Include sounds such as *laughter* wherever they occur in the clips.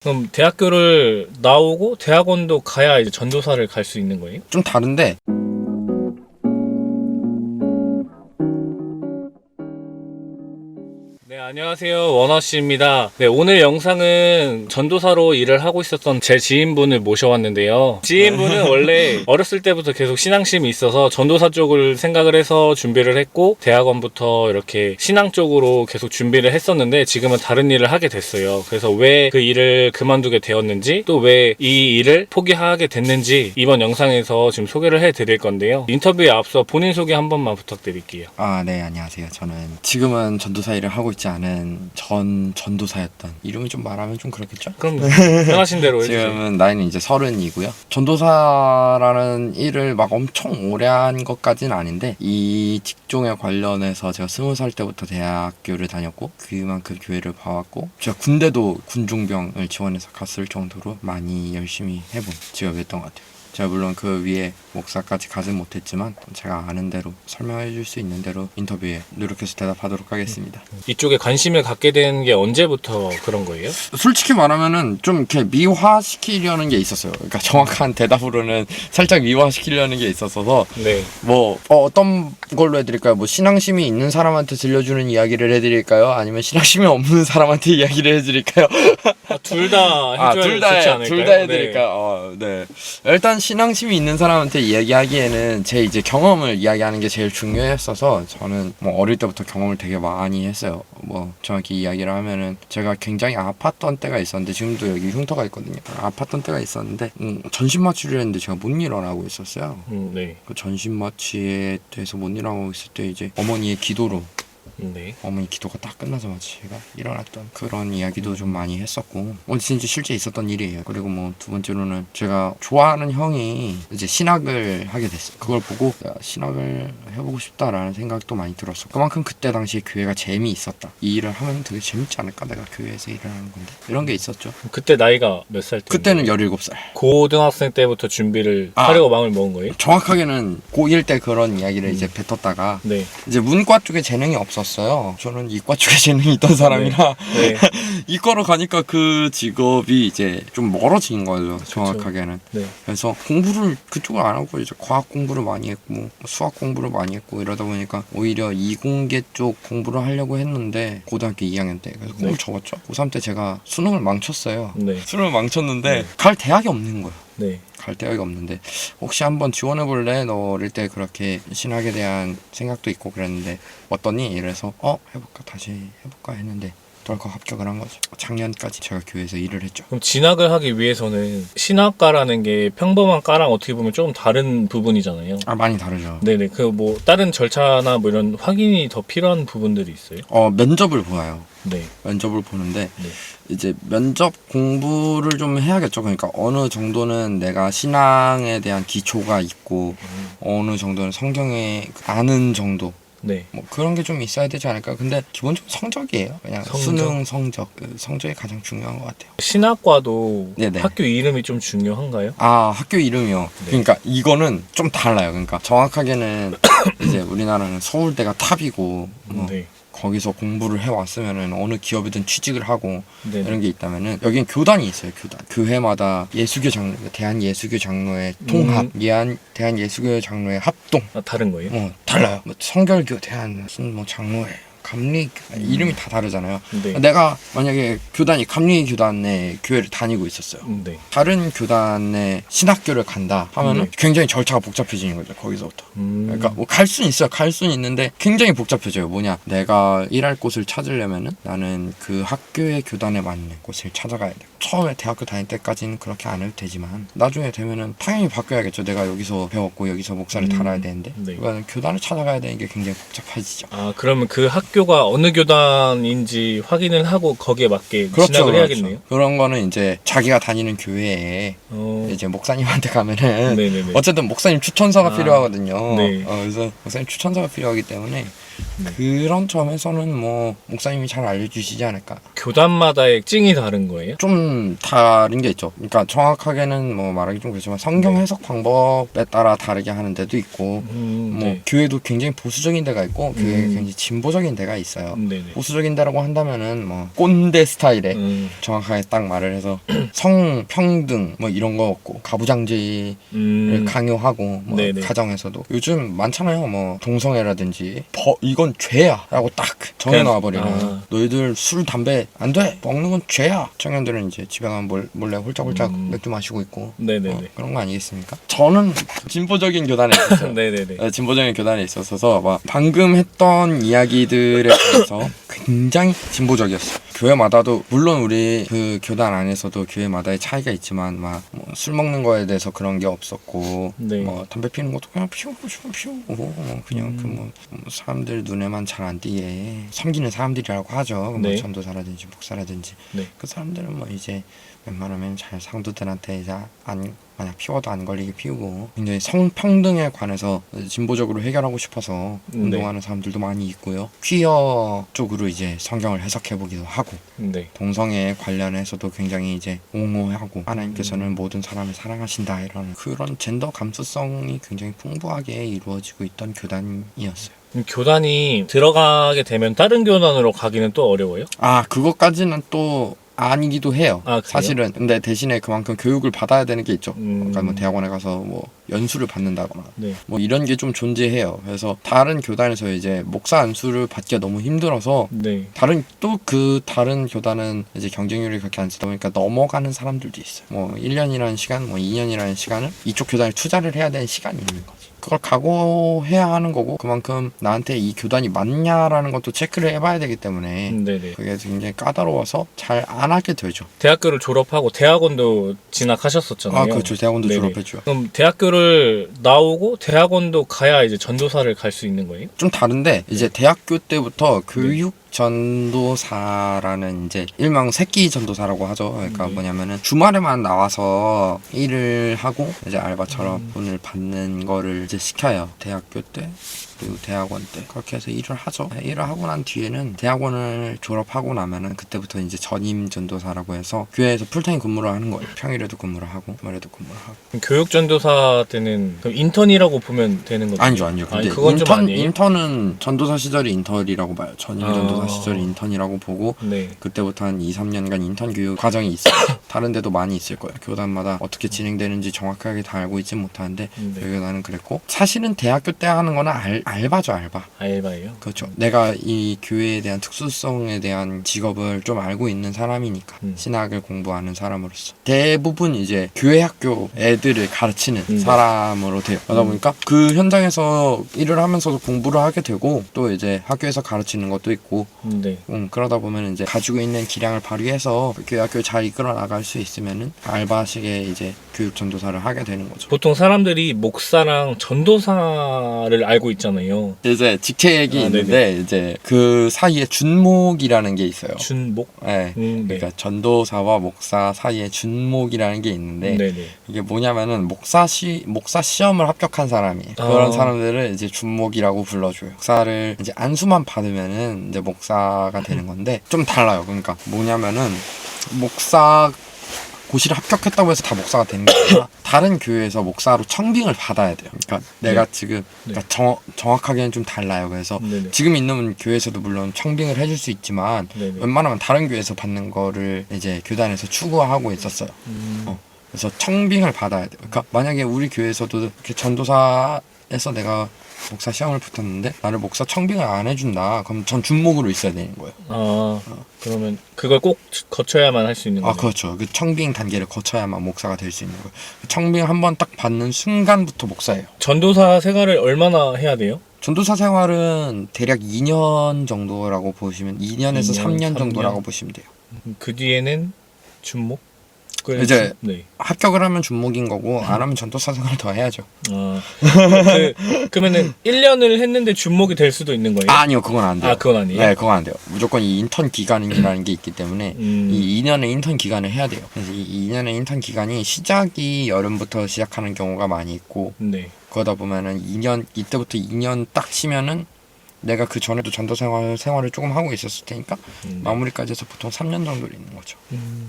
그럼 대학교를 나오고 대학원도 가야 이제 전도사를 갈 수 있는 거예요? 좀 다른데 안녕하세요. 원어 씨입니다. 네, 오늘 영상은 전도사로 일을 하고 있었던 제 지인분을 모셔왔는데요. 지인분은 원래 어렸을 때부터 계속 신앙심이 있어서 전도사 쪽을 생각을 해서 준비를 했고, 대학원부터 이렇게 신앙 쪽으로 계속 준비를 했었는데, 지금은 다른 일을 하게 됐어요. 그래서 왜 그 일을 그만두게 되었는지, 또 왜 이 일을 포기하게 됐는지, 이번 영상에서 지금 소개를 해 드릴 건데요. 인터뷰에 앞서 본인 소개 한 번만 부탁드릴게요. 아 네 안녕하세요 저는 지금은 전도사 일을 하고 있지 않은 전 전도사였던 이름을 좀 말하면 좀 그렇겠죠? 그럼 편하신 대로 해주세요. 지금은 나이는 이제 서른이고요. 전도사라는 일을 막 엄청 오래 한 것까지는 아닌데 이 직종에 관련해서 제가 스무 살 때부터 대학교를 다녔고 그만큼 교회를 봐왔고 제가 군대도 군중병을 지원해서 갔을 정도로 많이 열심히 해본 직업이었던 것 같아요. 제가 물론 그 위에 목사까지 가진 못했지만 제가 아는 대로 설명해 줄 수 있는 대로 인터뷰에 노력해서 대답하도록 하겠습니다. 이쪽에 관심을 갖게 된 게 언제부터 그런 거예요? 솔직히 말하면은 좀 이렇게 미화시키려는 게 있었어요. 그러니까 정확한 대답으로는 살짝 미화시키려는 게 있었어서 네. 뭐 어, 떤 걸로 해드릴까요? 뭐 신앙심이 있는 사람한테 들려주는 이야기를 해드릴까요? 아니면 신앙심이 없는 사람한테 이야기를 해드릴까요? 아, 둘다 해줘야 아, 둘 다, 좋지 해- 않을까요? 둘 다 해드릴까요? 어, 네. 일단 신앙심이 있는 사람한테 이야기하기에는 제 이제 경험을 이야기하는 게 제일 중요했어서 저는 뭐 어릴 때부터 경험을 되게 많이 했어요. 뭐 정확히 이야기를 하면은 제가 굉장히 아팠던 때가 있었는데 지금도 여기 흉터가 있거든요. 아팠던 때가 있었는데 음, 전신 마취를 했는데 제가 못 일어나고 있었어요. 음, 네. 그 전신 마취에 대해서 못 일어나고 있을 때 이제 어머니의 기도로 음, 네. 어머니 기도가 딱 끝나자마자 제가 일어났던 그런 이야기도 좀 많이 했었고 어 진짜 실제 있었던 일이에요 그리고 뭐 두 번째로는 제가 좋아하는 형이 이제 신학을 하게 됐어요 그걸 보고 야, 신학을 해보고 싶다라는 생각도 많이 들었어 그만큼 그때 당시에 교회가 재미있었다 이 일을 하면 되게 재밌지 않을까 내가 교회에서 일을 하는 건데 이런 게 있었죠 그때 나이가 몇 살 때? 그때는 17살 고등학생 때부터 준비를 아. 하려고 마음을 먹은 거예요? 정확하게는 고1 때 그런 이야기를 이제 뱉었다가 네. 이제 문과 쪽에 재능이 없 었어요 저는 이과 쪽에 *laughs* 재능이 있던 사람이라 네. *laughs* 이과로 가니까 그 직업이 이제 좀 멀어진 거예요 정확하게는 네. 그래서 공부를 그쪽을 안 하고 이제 과학 공부를 많이 했고 수학 공부를 많이 했고 이러다 보니까 오히려 이공계 쪽 공부를 하려고 했는데 고등학교 2학년 때 그래서 공부를 네. 접었죠 고3 때 제가 수능을 망쳤어요 네. 수능을 망쳤는데 네. 갈 대학이 없는 거예요 네. 갈 데가 없는데 혹시 한번 지원해 볼래? 너 어릴 때 그렇게 신학에 대한 생각도 있고 그랬는데 어떠니? 이래서 어 해볼까 다시 해볼까 했는데 덜컥 합격을 한 거죠. 작년까지 제가 교회에서 일을 했죠. 그럼 진학을 하기 위해서는 신학과라는 게 평범한 과랑 어떻게 보면 조금 다른 부분이잖아요. 아 많이 다르죠. 네네. 그 뭐 다른 절차나 뭐 이런 확인이 더 필요한 부분들이 있어요? 어 면접을 보아요. 네. 면접을 보는데 네. 이제 면접 공부를 좀 해야겠죠. 그러니까 어느 정도는 내가 신앙에 대한 기초가 있고 음, 어느 정도는 성경에 아는 정도 네. 뭐 그런 게 좀 있어야 되지 않을까. 근데 기본적으로 성적이에요. 그냥 성적? 수능 성적 그 성적이 가장 중요한 것 같아요. 신학과도 네네. 학교 이름이 좀 중요한가요? 아 학교 이름이요. 네. 그러니까 이거는 좀 달라요. 그러니까 정확하게는 *coughs* 이제 우리나라는 서울대가 탑이고 뭐 네. 거기서 공부를 해 왔으면은 어느 기업이든 취직을 하고 네. 이런 게 있다면은 여긴 교단이 있어요. 교단. 교회마다 예수교 장로, 대한 예수교 장로회 통합, 음. 예한 대한 예수교 장로회 합동. 아, 다른 거예요? 어 달라요. 뭐 성결교 대한 무슨 뭐 장로회. 감리 이름이 다 다르잖아요. 네. 내가 만약에 교단이 감리 교단의 교회를 다니고 있었어요. 음, 네. 다른 교단의 신학교를 간다 하면은 네. 굉장히 절차가 복잡해지는 거죠 거기서부터 음. 그러니까 뭐 갈 수는 있어요 갈 수는 있는데 굉장히 복잡해져요 뭐냐 내가 일할 곳을 찾으려면은 나는 그 학교의 교단에 맞는 곳을 찾아가야 돼 처음에 대학교 다닐 때까지는 그렇게 안 해도 되지만 나중에 되면은 당연히 바뀌어야겠죠 내가 여기서 배웠고 여기서 목사를 음. 달아야 되는데 네. 그러니까 교단을 찾아가야 되는 게 굉장히 복잡해지죠 아 그러면 그 학교가 어느 교단인지 확인을 하고 거기에 맞게 그렇죠, 진학을 그렇죠. 해야겠네요. 그런 거는 이제 자기가 다니는 교회에 어, 이제 목사님한테 가면은 네네네. 어쨌든 목사님 추천서가 아, 필요하거든요. 네. 어, 그래서 목사님 추천서가 필요하기 때문에 네. 그런 점에서는 뭐 목사님이 잘 알려주시지 않을까. 교단마다의 찡이 다른 거예요? 좀 다른 게 있죠. 그러니까 정확하게는 뭐 말하기 좀 그렇지만 성경 네. 해석 방법에 따라 다르게 하는 데도 있고 음, 뭐 네. 교회도 굉장히 보수적인 데가 있고 교회 음. 굉장히 진보적인 데가 있어요. 네네. 보수적인 데라고 한다면은 뭐 꼰대 스타일의 음, 정확하게 딱 말을 해서 *clears throat* 성평등 뭐 이런 거 없고 가부장제를 음, 강요하고 뭐 네네. 가정에서도 요즘 많잖아요 뭐 동성애라든지 버 이건 죄야라고 딱 정해 놔 버리는 아. 너희들 술 담배 안 돼 먹는 건 죄야 청년들은 이제 집에 가면 몰, 몰래 홀짝홀짝 음. 맥주 마시고 있고 네네네. 어, 그런 거 아니겠습니까? 저는 진보적인 교단에 있었어요. *laughs* 네네네. 어, 진보적인 교단에 있어서 막 방금 했던 이야기들에 대해서 굉장히 진보적이었어요. 교회마다도 물론 우리 그 교단 안에서도 교회마다의 차이가 있지만 막술 먹는 거에 대해서 그런 게 없었고 네. 뭐 담배 피우는 것도 그냥 피우고 싶으면 피우고 뭐 그냥 음. 그뭐 사람들 눈에만 잘 안 띄게 섬기는 사람들이라고 하죠. 네. 뭐 전도사라든지 목사라든지 네. 그 사람들은 뭐 이제 웬만하면 잘 상도들한테 이제 안 만약 피워도 안 걸리게 피우고 굉장히 성평등에 관해서 진보적으로 해결하고 싶어서 네. 운동하는 사람들도 많이 있고요. 퀴어 쪽으로 이제 성경을 해석해 보기도 하고 네. 동성애 관련해서도 굉장히 이제 옹호하고 하나님께서는 음. 모든 사람을 사랑하신다 이런 그런 젠더 감수성이 굉장히 풍부하게 이루어지고 있던 교단이었어요. 그럼 교단이 들어가게 되면 다른 교단으로 가기는 또 어려워요? 아 그것까지는 또 아니기도 해요. 아? 사실은 근데 대신에 그만큼 교육을 받아야 되는 게 있죠. 음. 그러니까 뭐 대학원에 가서 뭐 연수를 받는다거나 네. 뭐 이런 게 좀 존재해요. 그래서 다른 교단에서 이제 목사 안수를 받기가 너무 힘들어서 네. 다른 또 그 다른 교단은 이제 경쟁률이 그렇게 안 쓰다 보니까 넘어가는 사람들도 있어요. 뭐 1년이라는 시간, 뭐 2년이라는 시간을 이쪽 교단에 투자를 해야 되는 시간이 있는 거지. 그걸 각오해야 하는 거고 그만큼 나한테 이 교단이 맞냐라는 것도 체크를 해봐야 되기 때문에 음, 네네. 그게 굉장히 까다로워서 잘 안 하게 되죠. 대학교를 졸업하고 대학원도 진학하셨었잖아요. 아 그렇죠. 대학원도 네네. 졸업했죠. 그럼 대학교를 나오고 대학원도 가야 이제 전도사를 갈 수 있는 거예요? 좀 다른데 이제 대학교 때부터 네. 교육 전도사라는 이제 일명 새끼 전도사라고 하죠. 그러니까 네. 뭐냐면은 주말에만 나와서 일을 하고 이제 알바처럼 음. 돈을 받는 거를 이제 시켜요. 대학교 때 그리고 대학원 때 그렇게 해서 일을 하죠. 네, 일을 하고 난 뒤에는 대학원을 졸업하고 나면은 그때부터 이제 전임 전도사라고 해서 교회에서 풀타임 근무를 하는 거예요. 평일에도 근무를 하고 주말에도 근무를 하고. 교육 전도사 때는 그럼 인턴이라고 보면 되는 거죠? 아니죠, 아니죠. 아니 근데 그건 좀 인턴 아니에요. 인턴은 전도사 시절이 인턴이라고 봐요. 전임 아. 전도사 시절이 인턴이라고 보고 네. 그때부터 한 2, 3년간 인턴 교육 과정이 있어요. *coughs* 다른 데도 많이 있을 거예요. 교단마다 어떻게 진행되는지 정확하게 다 알고 있진 못하는데 네. 저희 교단은 그랬고 사실은 대학교 때 하는 거는 알, 알바죠, 알바. 알바예요. 그렇죠. 내가 이 교회에 대한 특수성에 대한 직업을 좀 알고 있는 사람이니까 음. 신학을 공부하는 사람으로서 대부분 이제 교회 학교 애들을 가르치는 음. 사람으로 돼요. 그러다 음. 보니까 그 현장에서 일을 하면서도 공부를 하게 되고 또 이제 학교에서 가르치는 것도 있고 네. 음, 그러다 보면 이제 가지고 있는 기량을 발휘해서 교회 학교를 잘 이끌어 나갈 수 있으면은 알바식의 이제 교육 전도사를 하게 되는 거죠. 보통 사람들이 목사랑 전도사를 알고 있잖아요. 이제 직책이 아, 있는데 이제 그 사이에 준목이라는 게 있어요. 준목. 네. 음, 네. 그러니까 전도사와 목사 사이에 준목이라는 게 있는데 네네. 이게 뭐냐면은 목사 시 목사 시험을 합격한 사람이 그런 아. 사람들을 이제 준목이라고 불러줘요. 목사를 이제 안수만 받으면은 이제 목사가 되는 *laughs* 건데 좀 달라요. 그러니까 뭐냐면은 목사 고시를 합격했다고 해서 다 목사가 되는 게 아니라 *coughs* 다른 교회에서 목사로 청빙을 받아야 돼요. 그러니까 내가 지금 그러니까 정, 정확하게는 좀 달라요. 그래서 네네. 지금 있는 교회에서도 물론 청빙을 해줄 수 있지만 네네. 웬만하면 다른 교회에서 받는 거를 이제 교단에서 추구하고 있었어요. 음, 어. 그래서 청빙을 받아야 돼요. 그러니까 만약에 우리 교회에서도 이렇게 전도사에서 내가 목사 시험을 붙었는데 나를 목사 청빙을 안 해준다. 그럼 전 준목으로 있어야 되는 거예요. 아 그러면 그걸 꼭 거쳐야만 할 수 있는 아 거죠. 그렇죠. 그 청빙 단계를 거쳐야만 목사가 될 수 있는 거예요. 그 청빙 한 번 딱 받는 순간부터 목사예요. 전도사 생활을 얼마나 해야 돼요? 전도사 생활은 대략 2년 정도라고 보시면 2년에서 2년, 3년 3년. 정도라고 보시면 돼요. 그 뒤에는 준목? 그래, 이제- 준- 네. 합격을 하면 준목인 거고 안 하면 전도사 생활 더 해야죠. 아, 그, 그러면은 1년을 했는데 준목이 될 수도 있는 거예요? 아, 아니요, 그건 안 돼요. 아, 그건 아니에요? 네, 그건 안 돼요. 무조건 이 인턴 기간이라는 게 있기 때문에 음, 이 2년의 인턴 기간을 해야 돼요. 그래서 이 2년의 인턴 기간이 시작이 여름부터 시작하는 경우가 많이 있고 네. 그러다 보면은 2년 이때부터 2년 딱 치면은 내가 그 전에도 전도 생활 생활을 조금 하고 있었을 테니까 음, 네. 마무리까지 해서 보통 3년 정도 있는 거죠. 음.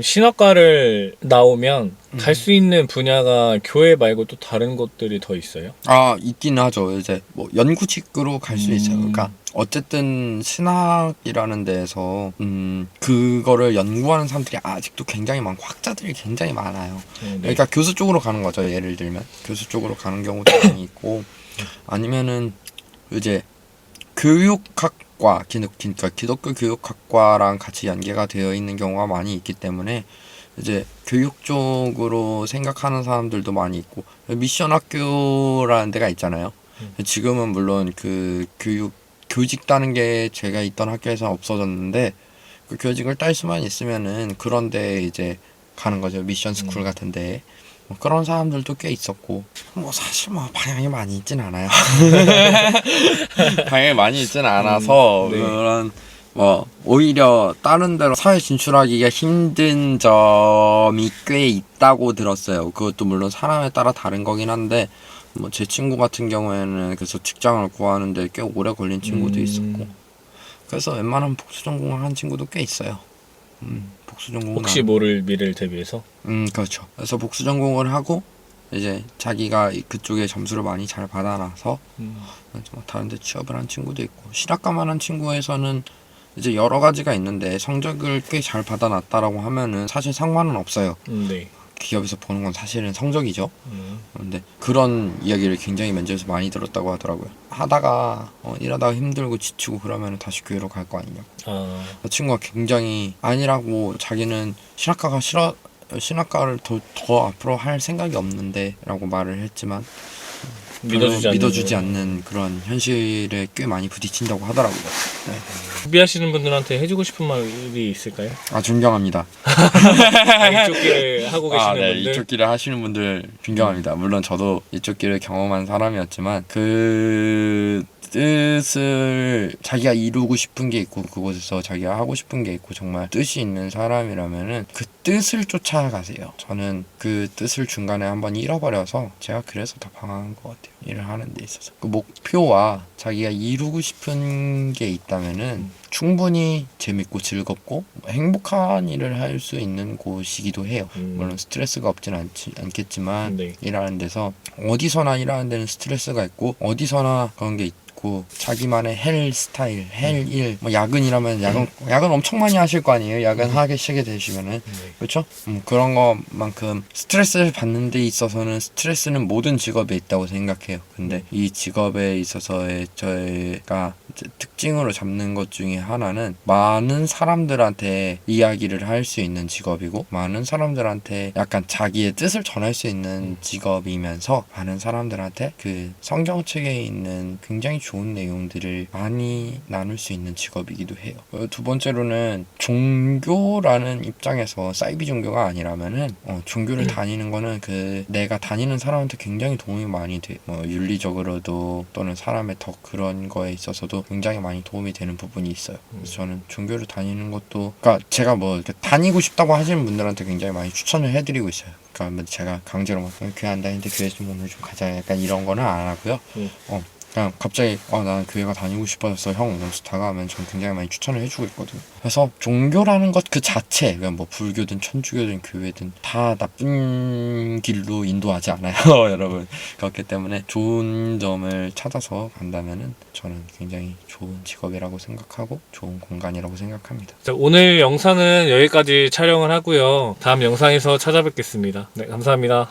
신학과를 나오면 갈 수 있는 분야가 교회 말고 또 다른 것들이 더 있어요? 아 있긴 하죠. 이제 뭐 연구직으로 갈수 음. 있어요. 그러니까 어쨌든 신학이라는 데에서 음 그거를 연구하는 사람들이 아직도 굉장히 많고 학자들이 굉장히 많아요. 네. 그러니까 교수 쪽으로 가는 거죠. 예를 들면 교수 쪽으로 가는 경우도 많이 있고 아니면은 이제 교육학 과 기독 그러니까 기독교 교육학과랑 같이 연계가 되어 있는 경우가 많이 있기 때문에 이제 교육 쪽으로 생각하는 사람들도 많이 있고 미션 학교라는 데가 있잖아요. 지금은 물론 그 교육 교직 따는 게 제가 있던 학교에서 없어졌는데 그 교직을 딸 수만 있으면은 그런데 이제 가는 거죠 미션 스쿨 음. 같은데 뭐 그런 사람들도 꽤 있었고 뭐 사실 뭐 방향이 많이 있진 않아요 *laughs* 방향이 많이 있진 않아서 음, 네. 그런 뭐 오히려 다른 데로 사회 진출하기가 힘든 점이 꽤 있다고 들었어요 그것도 물론 사람에 따라 다른 거긴 한데 뭐 제 친구 같은 경우에는 그래서 직장을 구하는데 꽤 오래 걸린 친구도 음. 있었고 그래서 웬만하면 복수 전공을 한 친구도 꽤 있어요. 음, 복수 전공은 혹시 안- 모를 미래를 대비해서? 음 그렇죠. 그래서 복수 전공을 하고 이제 자기가 이- 그쪽에 점수를 많이 잘 받아놔서 음. 뭐 다른데 취업을 한 친구도 있고 실학과만 한 친구에서는 이제 여러 가지가 있는데 성적을 꽤 잘 받아놨다라고 하면은 사실 상관은 없어요. 음, 네. 기업에서 보는 건 사실은 성적이죠. 음. 근데 그런 이야기를 굉장히 면접에서 많이 들었다고 하더라고요. 하다가 어, 일하다가 힘들고 지치고 그러면 다시 교회로 갈 거 아니냐. 아, 그 친구가 굉장히 아니라고 자기는 신학과가 싫어 신학과를 더, 더 앞으로 할 생각이 없는데라고 말을 했지만 믿어주지 않는. 믿어주지 않는 그런 현실에 꽤 많이 부딪힌다고 하더라고요. 준비하시는 분들한테 해주고 싶은 말이 있을까요? 아 존경합니다. *laughs* 아, 이쪽 길을 하고 계시는 아, 네, 분들. 이쪽 길을 하시는 분들 존경합니다. 물론 저도 이쪽 길을 경험한 사람이었지만 그 뜻을 자기가 이루고 싶은 게 있고 그곳에서 자기가 하고 싶은 게 있고 정말 뜻이 있는 사람이라면은 그 뜻을 쫓아가세요. 저는 그 뜻을 중간에 한번 잃어버려서 제가 그래서 더 방황한 것 같아요. 일을 하는 데 있어서 그 목표와 자기가 이루고 싶은 게 있다면은 충분히 재밌고 즐겁고 행복한 일을 할 수 있는 곳이기도 해요. 음. 물론 스트레스가 없진 않지, 않겠지만 네. 일하는 데서 어디서나 일하는 데는 스트레스가 있고 어디서나 그런 게 있 고 자기만의 헬 스타일, 헬 일, 뭐 야근이라면 야근 야근 엄청 많이 하실 거 아니에요. 야근 하게 시게 되시면은 네. 그렇죠? 음, 그런 것만큼 스트레스를 받는 데 있어서는 스트레스는 모든 직업에 있다고 생각해요. 근데 이 직업에 있어서의 저희가 특징으로 잡는 것 중에 하나는 많은 사람들한테 이야기를 할 수 있는 직업이고 많은 사람들한테 약간 자기의 뜻을 전할 수 있는 직업이면서 많은 사람들한테 그 성경 책에 있는 굉장히 좋은 내용들을 많이 나눌 수 있는 직업이기도 해요. 어, 두 번째로는 종교라는 입장에서 사이비 종교가 아니라면은 어, 종교를 다니는 거는 그 내가 다니는 사람한테 굉장히 도움이 많이 돼. 뭐 윤리적으로도 또는 사람의 더 그런 거에 있어서도 굉장히 많이 도움이 되는 부분이 있어요. 그래서 저는 종교를 다니는 것도 그러니까 제가 뭐 이렇게 다니고 싶다고 하시는 분들한테 굉장히 많이 추천을 해드리고 있어요. 그러니까 뭐 제가 강제로 막 교회 안 다니는데 교회 좀 오늘 좀 가자 약간 이런 거는 안 하고요. 음. 어 그냥 갑자기 아 나는 교회가 다니고 싶어졌어 형 오면서 다가오면 전 굉장히 많이 추천을 해주고 있거든요. 그래서 종교라는 것 그 자체 그냥 뭐 불교든 천주교든 교회든 다 나쁜 길로 인도하지 않아요 *laughs* 여러분 그렇기 때문에 좋은 점을 찾아서 간다면은 저는 굉장히 좋은 직업이라고 생각하고 좋은 공간이라고 생각합니다. 자, 오늘 영상은 여기까지 촬영을 하고요. 다음 영상에서 찾아뵙겠습니다. 네, 감사합니다.